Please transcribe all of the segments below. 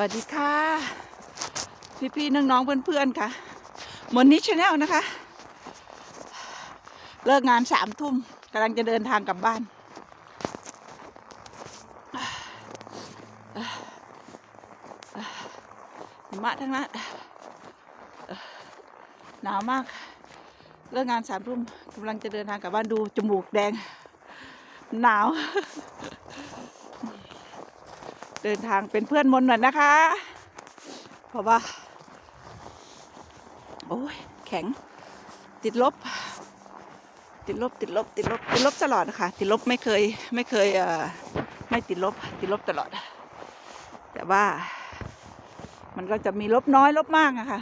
วัสดีค่ะ พี่ๆน้องๆเพื่อนๆค่ะมนนิชาแนลนะคะ เลิกงานสามทุ่มกำลังจะเดินทางกลับบ้านหิมะทั้งนั้นหนาวมาก เลิกงานสามทุ่มกำลังจะเดินทางกลับบ้านดูจมูกแดง หนาว เดินทางเป็นเพื่อนมนต์หน่อยนะคะ เพราะว่า โอ้ยแข็ง ติดลบ ติดลบ ติดลบ ติดลบ ติดลบตลอดนะคะติดลบไม่เคย ไม่เคยเอ่อไม่ติดลบ ติดลบตลอด แต่ว่า มันก็จะมีลบน้อยลบมากอะค่ะ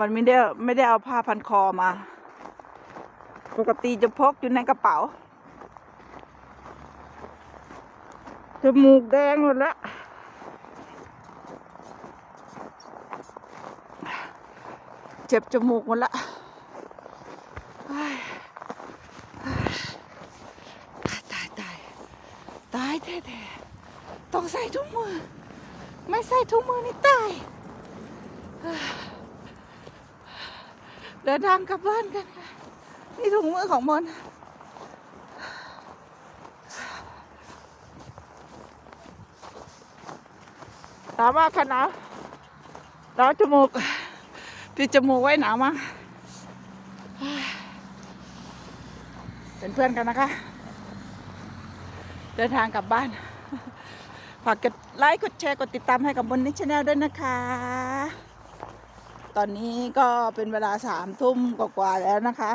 มันไม่ได้ไม่ได้เอาผ้าพันคอมา ปกติจะพกอยู่ในกระเป๋า จมูกแดงหมดแล้วเจ็บจมูกหมดละตายตาย ตายแท้ๆต้องใส่ถุงมือ ไม่ใส่ถุงมือนี่ตายเฮ้ยเดินทางกลับบ้านกันค่ะ นี่ถุงมือของมนหนาวมากค่ะหนาวหนาวจมูกปิดจมูกไว้หนาวมากเป็นเพื่อนกันนะคะ เดินทางกลับบ้าน ฝากกดไลค์ กดแชร์ กดติดตามให้กับบนนิชแนลด้วยนะคะ ตอนนี้ก็เป็นเวลาสามทุ่มกว่าๆแล้วนะคะ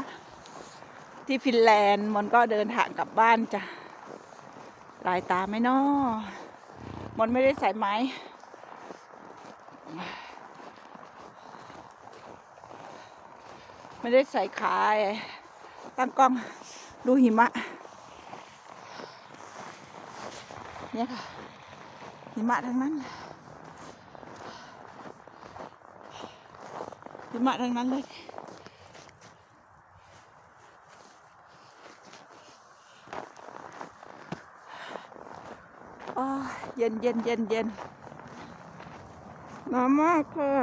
ที่ฟินแลนด์มันก็เดินทางกลับบ้านจ้ะลายตาไหมนาะมันไม่ได้ใส่ไม้ไม่ได้ใส่ขาตั้งกล้องดูหิมะ เนี่ยค่ะ หิมะทั้งนั้นหิมะทั้งนั้นเลย อ้าว เย็นเย็นเย็นเย็นหนาวมากค่ะ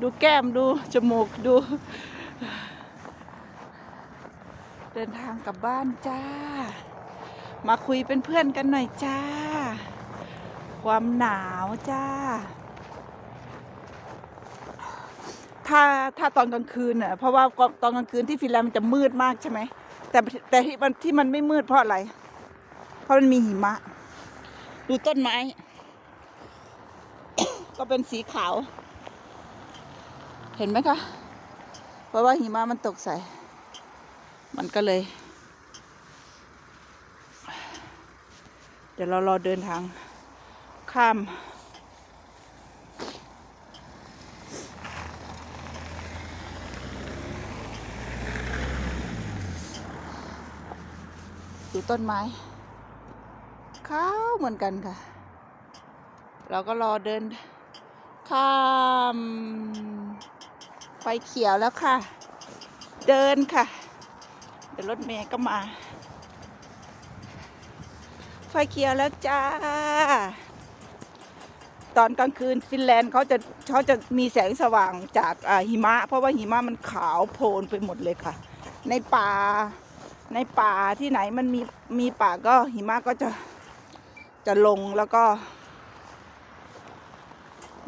ดูแก้มดู จมูกดู เดินทางกลับบ้านจ้า มาคุยเป็นเพื่อนกันหน่อยจ้า ความหนาวจ้า ถ้าถ้าตอนกลางคืนเน่ะเพราะว่าตอนกลางคืนที่ฟินแลนด์มันจะมืดมากใช่ไหมแต่แต่ที่มันที่มันไม่มืดเพราะอะไร เพราะมันมีหิมะ ดูต้นไม้ ก็เป็นสีขาว เห็นไหมคะ เพราะว่าหิมะมันตกใส่ มันก็เลย เดี๋ยวเรารอเดินทาง ข้ามดูต้นไม้ ขาวเหมือนกันค่ะ เราก็รอเดิน ข้ามไฟเขียวแล้วค่ะ เดินค่ะ เดี๋ยวรถเมย์ก็มา ไฟเขียวแล้วจ้า ตอนกลางคืนฟินแลนด์เขาจะเขาจะมีแสงสว่างจากหิมะ เพราะว่าหิมะมันขาวโพลนไปหมดเลยค่ะ ในป่าในป่าที่ไหนมันมีมีป่าก็หิมะก็จะ จะลงแล้วก็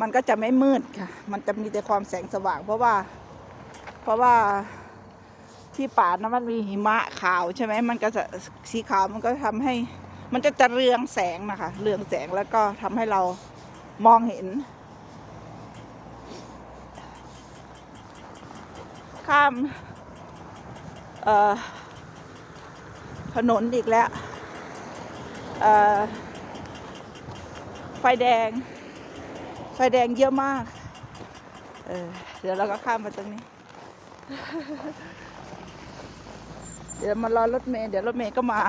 มันก็จะไม่มืดค่ะ มันจะมีแต่ความแสงสว่าง เพราะว่า เพราะว่าที่ป่านะมันมีหิมะขาวใช่ไหมมันก็จะสีขาวมันก็ทำให้ มันจะจะเรืองแสงนะคะ เรืองแสงแล้วก็ทำให้เรามองเห็น ข้ามถนนอีกแล้ว ไฟแดง ไฟแดงเยอะมาก เออเดี๋ยวเราก็ข้ามมาตรงนี้ เดี๋ยวมารอรถเมล์เดี๋ยวรถเมล์ก็มา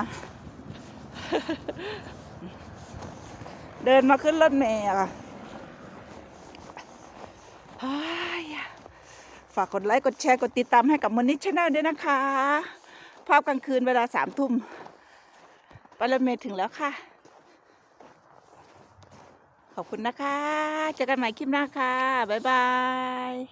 เดินมาขึ้นรถเมล์อะค่ะฝากกดไลค์กดแชร์กดติดตามให้กับมนิชแนลด้วยนะคะ ภาพกลางคืนเวลาสามทุ่มปารเมตรถึงแล้วค่ะ ขอบคุณนะคะ เจอกันใหม่คลิปหน้าค่ะ บ๊ายบาย